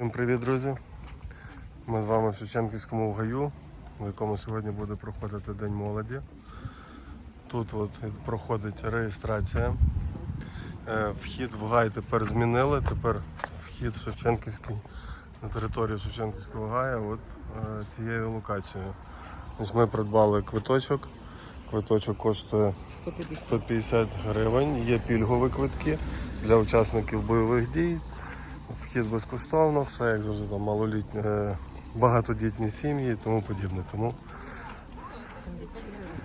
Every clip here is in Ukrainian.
Всім привіт, друзі! Ми з вами в Шевченківському гаю, в якому сьогодні буде проходити День молоді. Тут от проходить реєстрація. Е, Вхід в гай тепер змінили. Тепер вхід в Шевченківський на територію Шевченківського гая от е, цією локацією. Ось ми придбали квиточок. Квиточок коштує 150 гривень. Є пільгові квитки для учасників бойових дій. Вхід безкоштовно, все як завжди там малолітні, е, багатодітні сім'ї і тому подібне. Тому 70 гривень.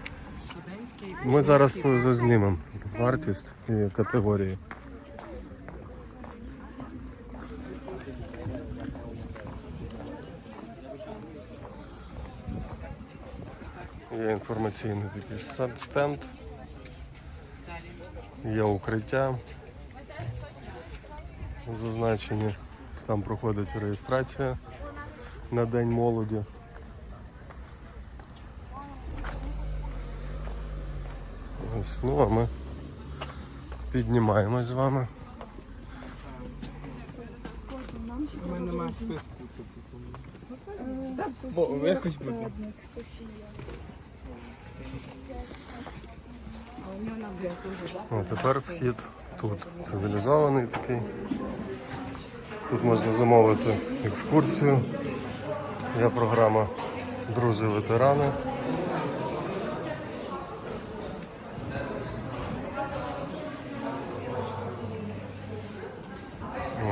Студентський. ми зараз тут зазнімемо вартість і категорії. Є інформаційний такий стенд, є укриття зазначені. Там проходить реєстрація на День молоді. Ось, ну а ми піднімаємось з вами. У мене немає списку. Бо якось буде. О, тепер вхід тут цивілізований такий. Тут можна замовити екскурсію. Є програма Друзі ветерани.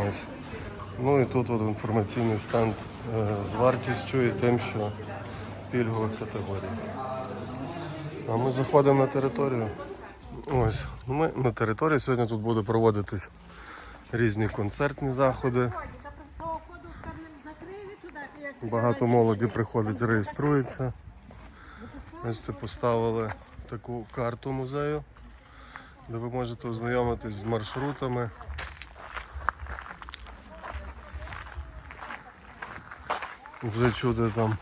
Ось. Ну і тут от інформаційний стенд е, з вартістю і тим, що пільгових категорій. А ми заходимо на територію. Ось, ми на території сьогодні тут буде проводитись різні концертні заходи. Багато молоді приходить, реєструється. Ось тут поставили таку карту музею, де ви можете ознайомитись з маршрутами. Вже чути там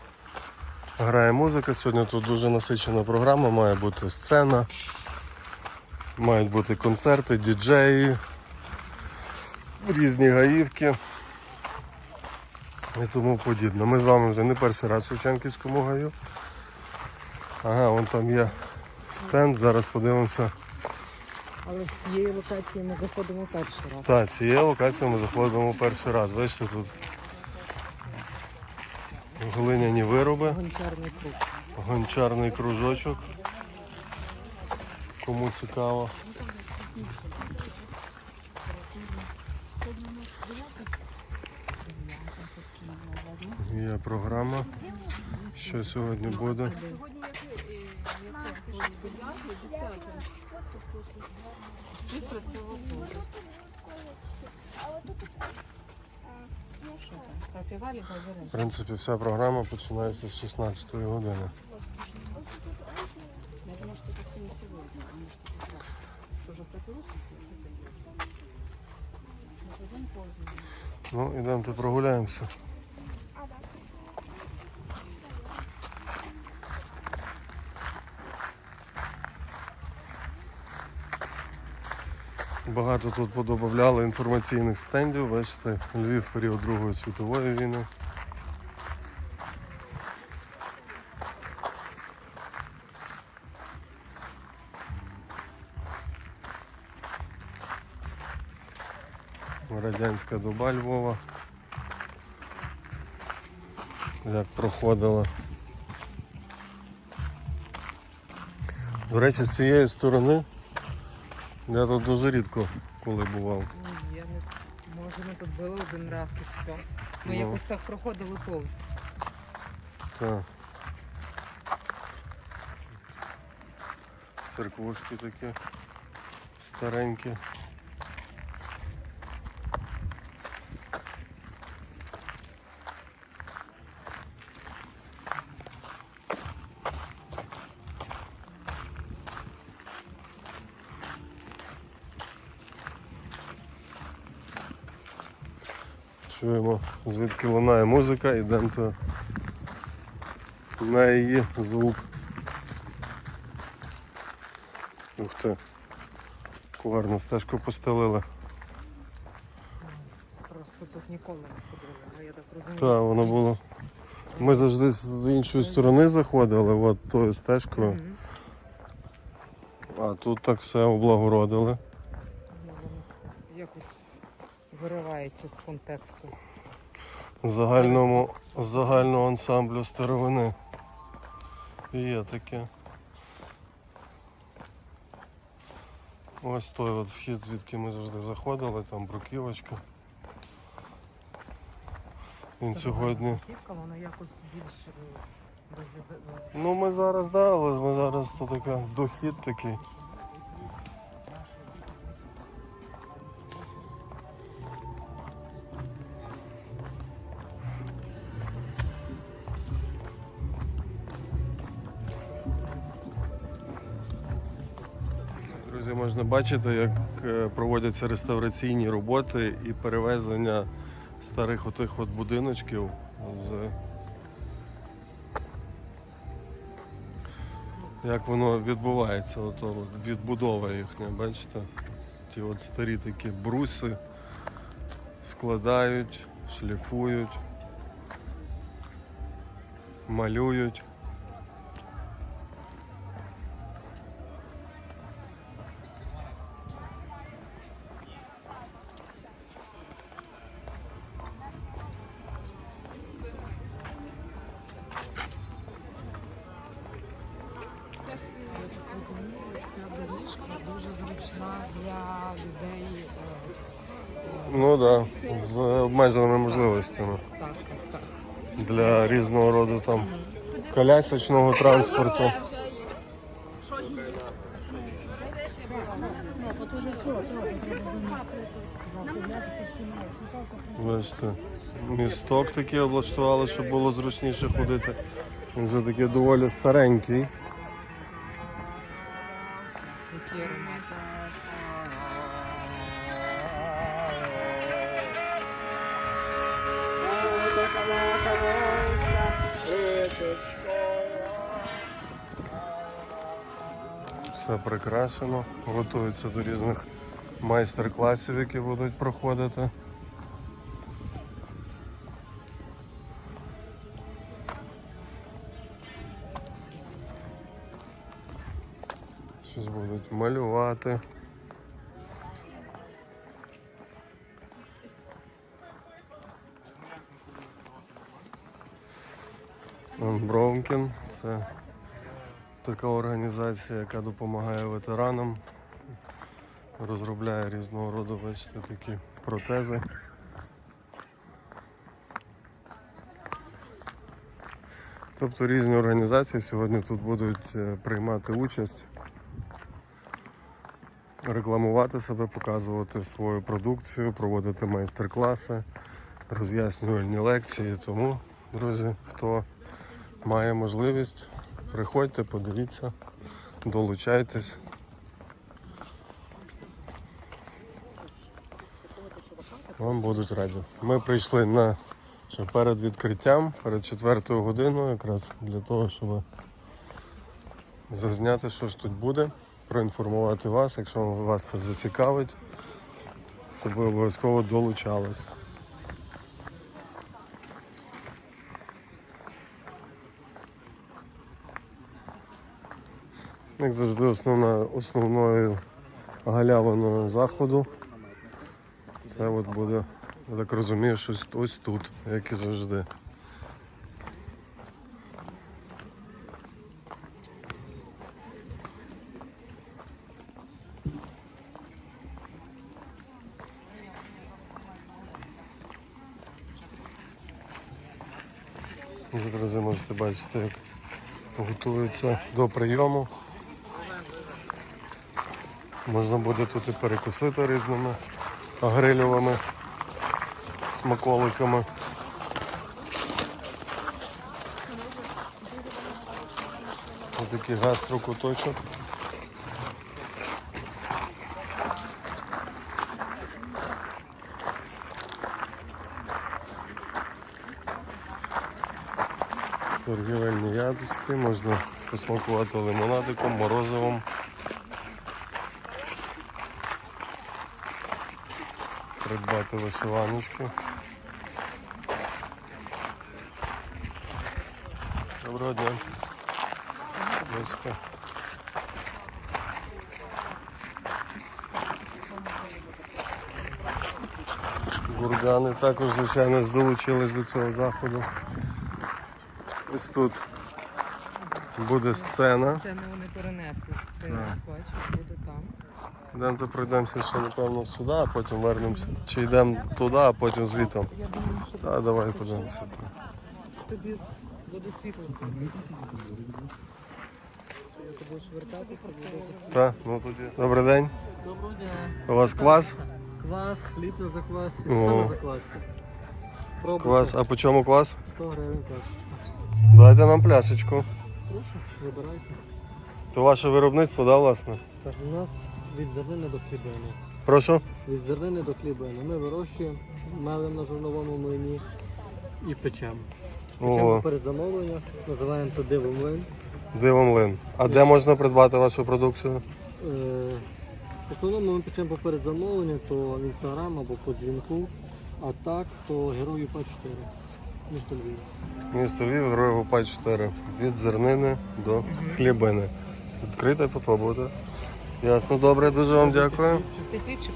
грає музика. Сьогодні тут дуже насичена програма, має бути сцена, мають бути концерти, діджеї, різні гаївки і тому подібне. Ми з вами вже не перший раз в Шевченківському гаю. Ага, вон там є стенд, зараз подивимося. Але з цієї локації ми заходимо перший раз. Так, з цієї локації ми заходимо перший раз. Бачите, тут глиняні вироби. Гончарний круг. Гончарний кружочок. Кому цікаво. Є програма, що сьогодні буде. Цифра цього кругу. Пропівали, В принципі, вся програма починається з 16 години. Я думаю, что это все не сегодня, потому что это что же пропилось? Мы пойдем позже. Ну, ідемте прогуляємося. Багато тут подобавляли інформаційних стендів. Бачите, Львів період Другої світової війни. Радянська доба Львова. Як проходила. До речі, з цієї сторони я тут дуже рідко коли бував. Ні, я не... Може ми тут були один раз і все. Ми Ну. якось так проходили повз. Так. Церквушки такі старенькі. Чуємо, звідки лунає музика, йдемо на її звук. Ух ти. Гарну стежку постелили. Просто тут ніколи не ходили. Я так розумію. Так, воно було. Ми завжди з іншої сторони заходили, от тою стежкою, а тут так все облагородили. Ну, воно Якось виривається з контексту. Загальному, загального ансамблю старовини. Є таке. Ось той от вхід, звідки ми завжди заходили, там бруківочка. Він сьогодні. Кітка, якось більш е. Ну ми зараз да, але ми зараз тут така дохід такий. Бачити, як е, проводяться реставраційні роботи і перевезення старих отих от будиночків з як воно відбувається, ото відбудова їхня, бачите? Ті от старі такі бруси складають, шліфують, малюють. Да, з обмеженими можливостями для різного роду там колясочного транспорту. Бачите, місток такий облаштували, щоб було зручніше ходити. Він вже такий доволі старенький. Все прикрашено, готуються до різних майстер-класів, які будуть проходити. Щось будуть малювати. Бромкін це така організація, яка допомагає ветеранам, розробляє різного роду, бачите, такі протези. Тобто різні організації сьогодні тут будуть е, приймати участь, рекламувати себе, показувати свою продукцію, проводити майстер-класи, роз'яснювальні лекції. Тому, друзі, хто має можливість, приходьте, подивіться, долучайтесь. Вам будуть раді. Ми прийшли на що перед відкриттям, перед четвертою годиною, якраз для того, щоб зазняти, що ж тут буде, проінформувати вас, якщо вас це зацікавить, щоб ви обов'язково долучались. Як завжди, основна, основною галявиною заходу. Це от буде, я так розумію, щось ось тут, як і завжди. Друзі, можете бачити, як готуються до прийому. Можна буде тут і перекусити різними грильовими смаколиками. Ось такий гастрокуточок. Торгівельні ядочки, можна посмакувати лимонадиком, морозивом. придбати вишиваночки. Доброго дня. Бачите. Гургани також, звичайно, долучились до цього заходу. Ось тут буде сцена. Сцену вони перенесли. Це я бачу. Йдемо то пройдемося ще, напевно, сюди, а потім вернемося. Чи йдемо туди, а потім звітом. Та давай подивимося. тобі буде світло сьогодні. Ти будеш вертатися, буде засвітло. Та, ну тоді. Добрий день. Доброго дня. У вас квас? Квас, хліб на заквасці, все на заквасці. Пробуйте. Квас. А по чому квас? 100 гривень квас. Дайте нам пляшечку. Прошу, вибирайте. То ваше виробництво, да, власне? Так, у нас від зернини до хлібини. Прошу. Від зернини до хлібини. Ми вирощуємо, мелимо на жорновому млині і печемо. Печемо Ого, перед замовленням, називаємо це диво млин. диво млин. А де можна придбати вашу продукцію? Е, в основному ми печемо поперед замовлення, то в інстаграм або по дзвінку, а так, то герою Па 4 місто Львів. Місто Львів, Героїв УПА 4. Від зернини до хлібини. Відкрите, попробуйте. Ясно, добре, дуже вам дякую. Ти хлібчик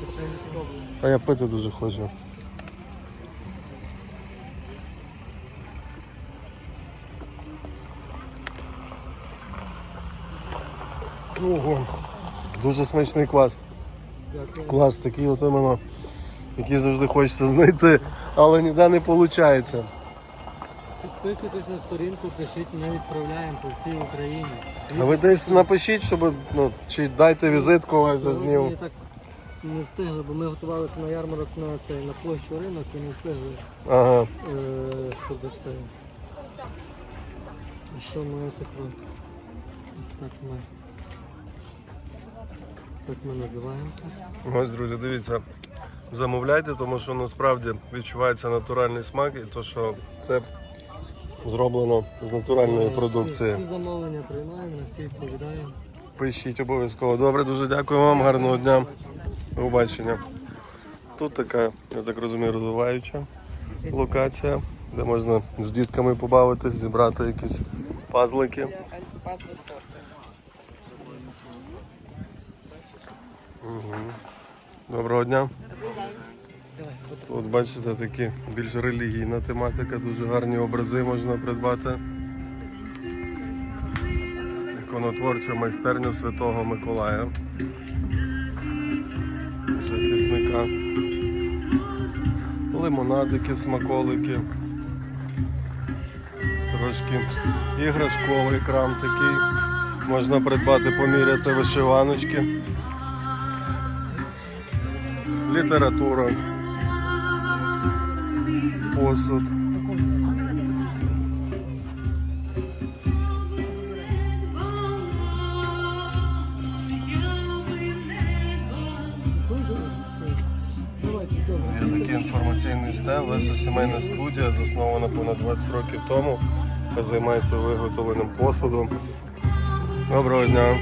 спробуй. А я пити дуже хочу. Ого, дуже смачний квас. Клас такий от іменно, який завжди хочеться знайти, але ніде не виходить. Підписуйтесь на сторінку, пишіть, ми відправляємо по всій Україні. А ви десь напишіть, щоб ну, чи дайте візитку ось Сьогодні зазнів. так не встигли, бо ми готувалися на ярмарок на цей на площу ринок і не встигли, Ага. е, щоб це. І Що ми таке? Ось так ми. Так ми називаємося. Ось, друзі, дивіться, замовляйте, тому що насправді відчувається натуральний смак і то, що це зроблено з натуральної Е, продукції. Всі, всі замовлення приймаємо, всі відповідаємо. Пишіть обов'язково. Добре, дуже дякую вам, гарного дня. До побачення. Тут така, я так розумію, розвиваюча локація, де можна з дітками побавитись, зібрати якісь пазлики. Пазли сорти. Доброго дня. Тут бачите такі більш релігійна тематика, дуже гарні образи можна придбати. Іконотворча майстерня Святого Миколая. Захисника. Лимонадики, смаколики. Трошки іграшковий крам такий. Можна придбати, поміряти вишиваночки. Література. Посуд. Є такий інформаційний стенд, ваша сімейна студія, заснована понад 20 років тому, яка займається виготовленням посуду. Доброго дня.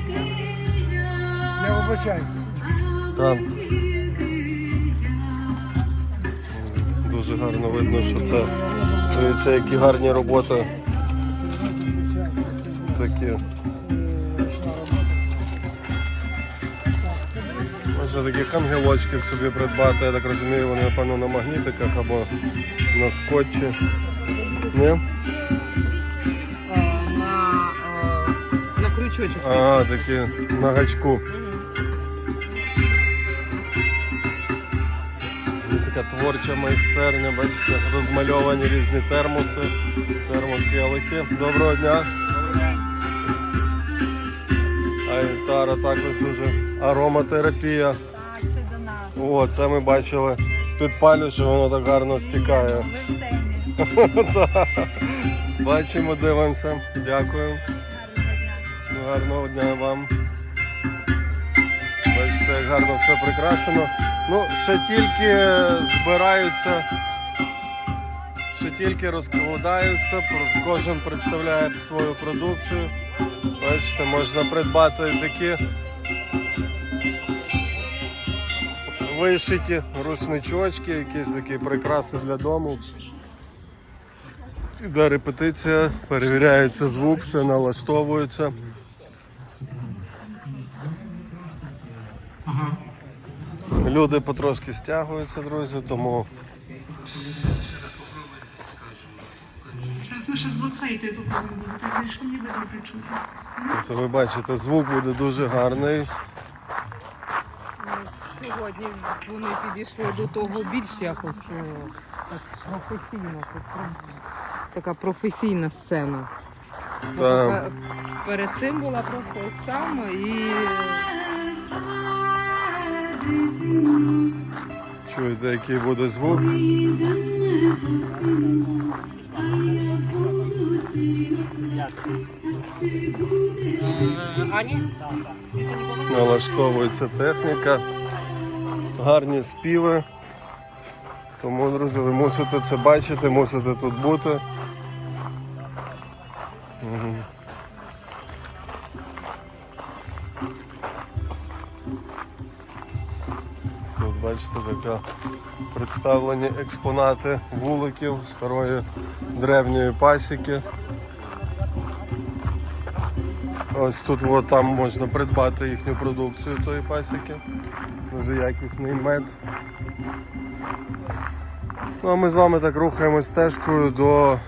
Я вибачаюся. Там дуже гарно видно, що це дивіться, які гарні роботи. Такі. Можна таких ангелочків собі придбати, я так розумію, вони напевно на магнітиках або на скотчі. Ні? На, а, на крючочок. Ага, такі на гачку. Така творча майстерня, бачите, розмальовані різні термоси, термокелихи. Доброго дня. А гітара також дуже ароматерапія. Так, це до нас. О, це ми бачили. Підпалю, що воно так гарно стікає. Бачимо, дивимося. Дякую. Гарного дня вам. Бачите, як гарно все прикрашено. Ну, ще тільки збираються, ще тільки розкладаються, кожен представляє свою продукцію. Бачите, можна придбати такі вишиті рушничочки, якісь такі прикраси для дому. Іде репетиція, перевіряється звук, все налаштовується. Люди потрошки стягуються, друзі, тому Зараз ми ще з блокфейтою попробуємо тобто, ви бачите, звук буде дуже гарний. Сьогодні вони підійшли до того більш якось е, так професійно. так, про- Така професійна сцена. Та, Пе- Перед цим була просто ось там і чуєте, який буде звук. Налаштовується техніка, гарні співи. Тому, друзі, ви мусите це бачити, мусите тут бути. Бачите, така представлені експонати вуликів старої древньої пасіки. Ось тут от, там можна придбати їхню продукцію тої пасіки. Дуже якісний мед. Ну а ми з вами так рухаємось стежкою до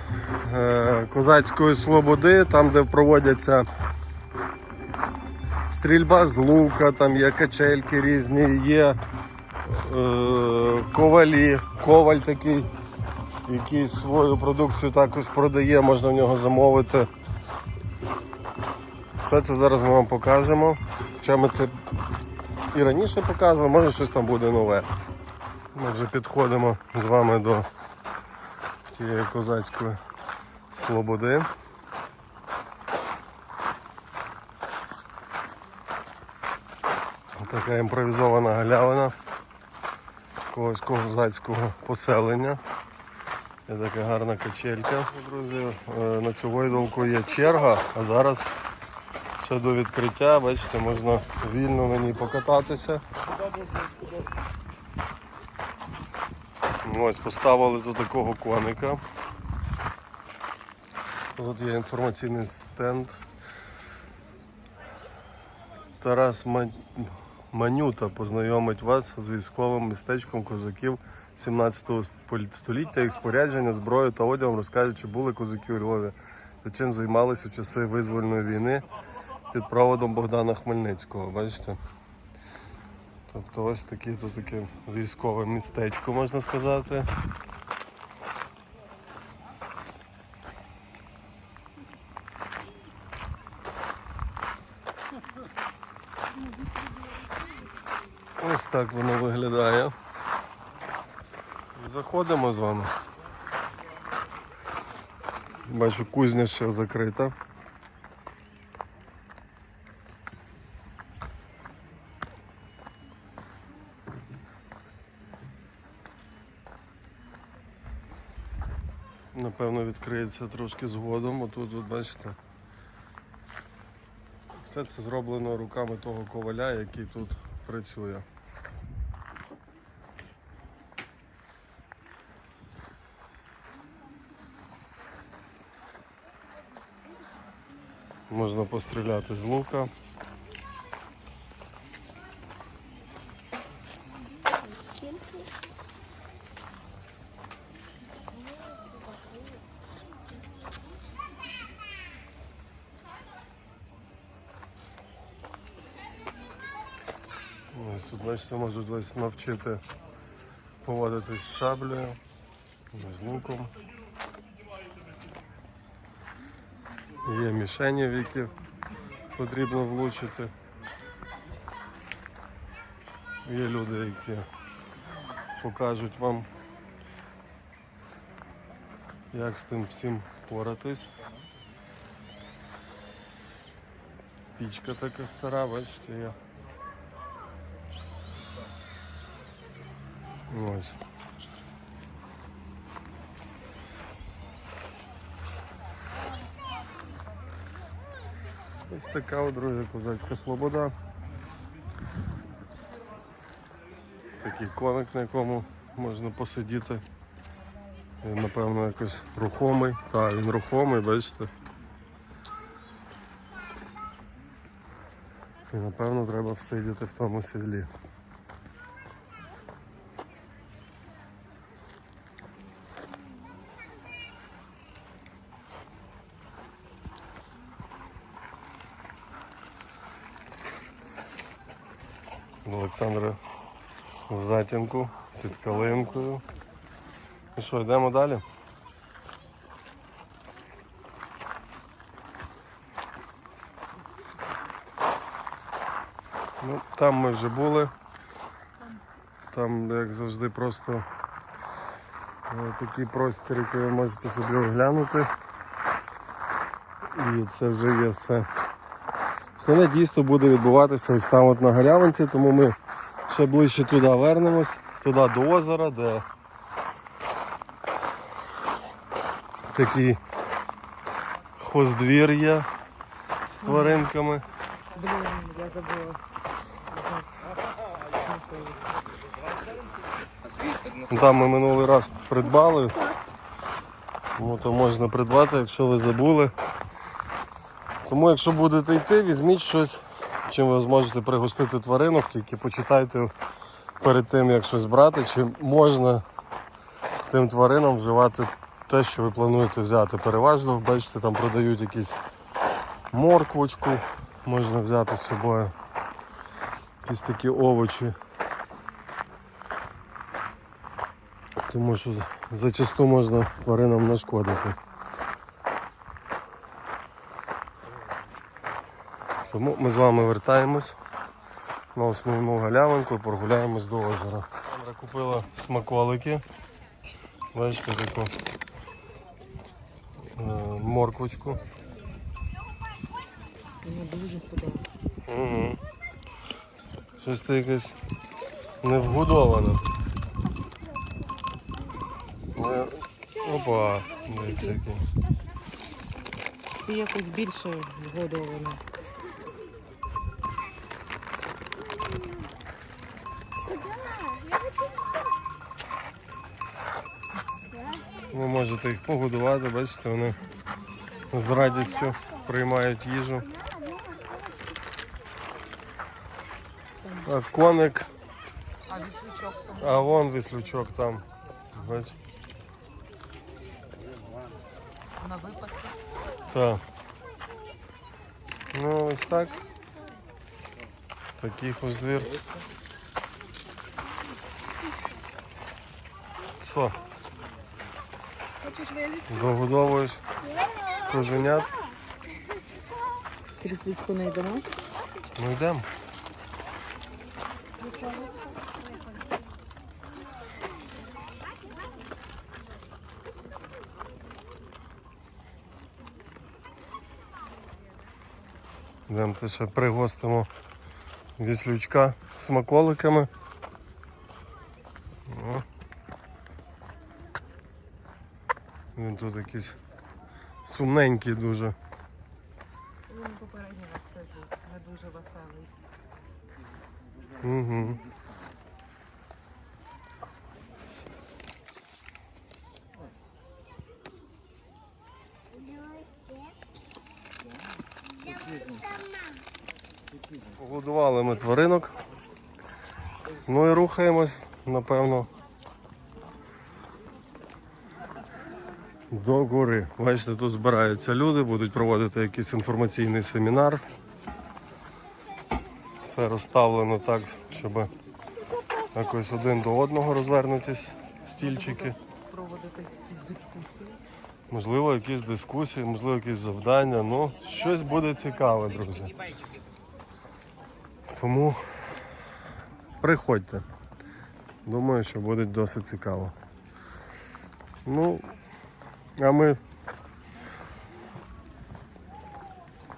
е, Козацької Слободи, там де проводяться стрільба з лука, там є качельки різні, є ковалі, коваль такий, який свою продукцію також продає, можна в нього замовити. Все це зараз ми вам покажемо. Хоча ми це і раніше показували, може щось там буде нове. Ми вже підходимо з вами до тієї козацької слободи. Така імпровізована галявина якогось козацького поселення. Є така гарна качелька, друзі. Е, На цю гойдалку є черга, а зараз ще до відкриття, бачите, можна вільно на ній покататися. Ось поставили тут такого коника. Тут є інформаційний стенд. Тарас Ма- Манюта познайомить вас з військовим містечком козаків 17 століття, їх спорядження, зброю та одягом, розкажуть, чи були козаки у Львові та чим займалися у часи визвольної війни під проводом Богдана Хмельницького. Бачите? Тобто ось таке тут таке військове містечко, можна сказати. Ось так воно виглядає. Заходимо з вами. Бачу, кузня ще закрита. Напевно, відкриється трошки згодом. Отут, от, бачите. Все це зроблено руками того коваля, який тут працює. Можна постріляти з лука. Ось бачите, можуть вас навчити поводитись з шаблею, з луком. Є мішені, в які потрібно влучити. Є люди, які покажуть вам, як з тим всім поратись. Пічка така стара, бачите, є. Ось. Ось така, друзі, козацька слобода. Такий коник, на якому можна посидіти, Він, напевно, якось рухомий. Так, він рухомий, бачите. І напевно треба всидіти в тому сідлі. Олександра в затінку під калинкою. І що, йдемо далі? Ну, там ми вже були. Там, як завжди, просто е, такий простір, який ви можете собі оглянути. І це вже є все. Все дійство буде відбуватися ось там от на галявинці, тому ми ще ближче туди вернемось, туди до озера, де такий хоздвір є з тваринками. Там ми минулий раз придбали. Тому то можна придбати, якщо ви забули. Тому якщо будете йти, візьміть щось, чим ви зможете пригостити тваринок, тільки почитайте перед тим, як щось брати, чи можна тим тваринам вживати те, що ви плануєте взяти. Переважно, бачите, там продають якісь морквочку, можна взяти з собою. Якісь такі овочі. Тому що зачасту можна тваринам нашкодити. Тому ми з вами вертаємось на основну галявинку і прогуляємось до озера. Сандра купила смаколики. Бачите таку е, морквочку. Мені дуже подобається. Угу. Щось ти якесь невгодоване. Е, Опа, дивіться який. Ти якось більше згодована. Ви можете їх погодувати, бачите, вони з радістю приймають їжу. А коник, А віслючок а вон віслючок там. Бач? На випасі. Так. Ну ось так. Такий хоздвір. Що? Догодовуєш козенят? Ти віслючку не йдемо? Ну йдемо. Йдемте ще пригостимо віслючка смаколиками. Він тут якийсь сумненький дуже. Він попередній раз теж не дуже веселий. Угу. Погодували ми тваринок. Ну і рухаємось, напевно. До гори. Бачите, тут збираються люди, будуть проводити якийсь інформаційний семінар. Все розставлено так, щоб якось один до одного розвернутись стільчики. Можливо, якісь дискусії, можливо, якісь завдання. Ну, щось буде цікаве, друзі. Тому приходьте. Думаю, що буде досить цікаво. Ну, а ми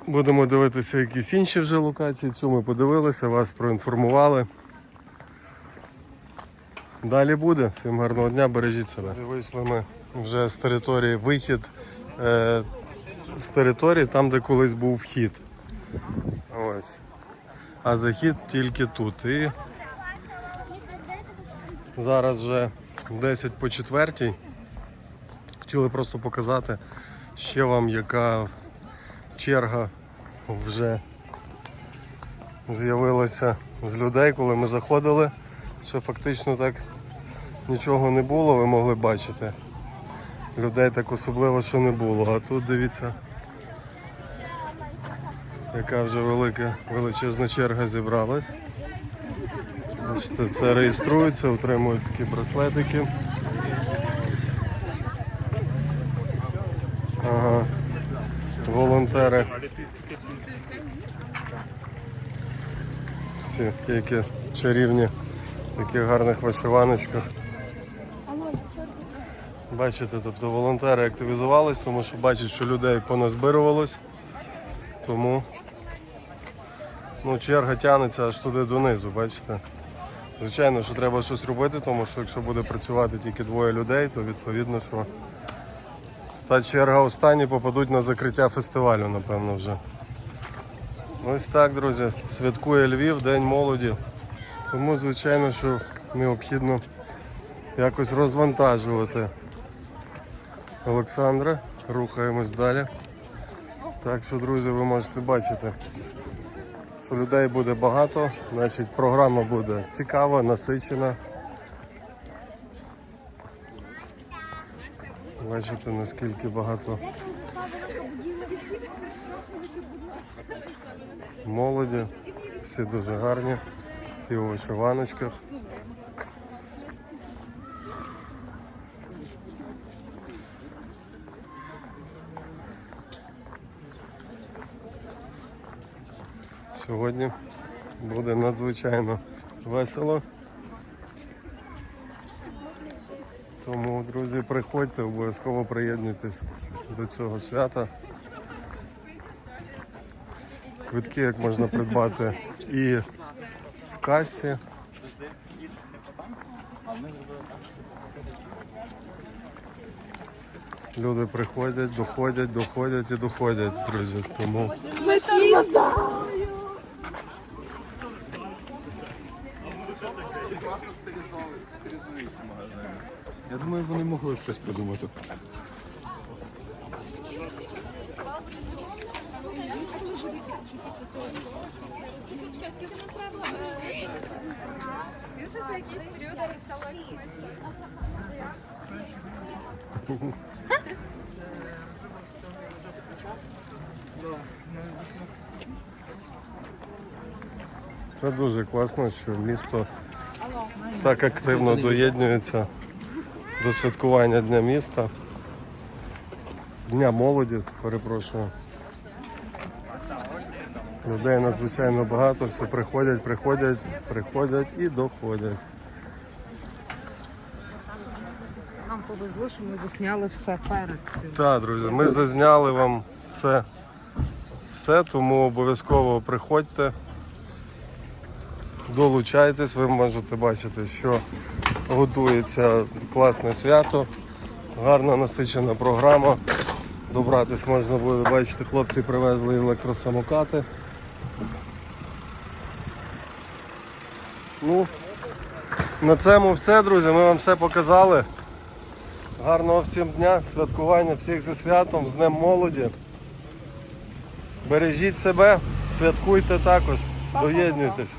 будемо дивитися якісь інші вже локації. Цю ми подивилися, вас проінформували. Далі буде. Всім гарного дня, бережіть себе. Вийшли ми вже з території вихід е, з території там, де колись був вхід. Ось. А захід тільки тут. І зараз вже 10 по четвертій. Хотіли просто показати ще вам, яка черга вже з'явилася з людей, коли ми заходили. Що фактично так нічого не було, ви могли бачити. Людей так особливо, що не було. А тут дивіться, яка вже велика величезна черга зібралась. Бачите, це реєструються, отримують такі браслетики. Ага. Волонтери. Всі які чарівні, в таких гарних вишиваночках. Бачите, тобто волонтери активізувались, тому що бачать, що людей поназбирувалось. Тому ну, черга тягнеться аж туди донизу, бачите. Звичайно, що треба щось робити, тому що якщо буде працювати тільки двоє людей, то відповідно, що та черга останні попадуть на закриття фестивалю, напевно, вже. Ось так, друзі, святкує Львів, День молоді. Тому, звичайно, що необхідно якось розвантажувати. Олександра, рухаємось далі. Так що, друзі, ви можете бачити, що людей буде багато, значить програма буде цікава, насичена. Бачите, наскільки багато молоді, всі дуже гарні, всі у вишиваночках. Сьогодні буде надзвичайно весело. Тому, друзі, приходьте, обов'язково приєднуйтесь до цього свята. Квитки як можна придбати і в касі. Люди приходять, доходять, доходять і доходять, друзі. Тому Я думаю, вони могли щось придумати. Це дуже класно, що місто так активно доєднується до святкування Дня міста. Дня молоді, перепрошую. Людей надзвичайно багато, всі приходять, приходять, приходять і доходять. Нам повезло, що ми засняли все перед цим. Так, друзі, ми зазняли вам це все, тому обов'язково приходьте, долучайтесь, ви можете бачити, що готується класне свято, гарна насичена програма. Добратись можна буде, бачите, хлопці привезли електросамокати. Ну, на цьому все, друзі. Ми вам все показали. Гарного всім дня, святкування, всіх зі святом, з Днем молоді. Бережіть себе, святкуйте також, доєднуйтесь.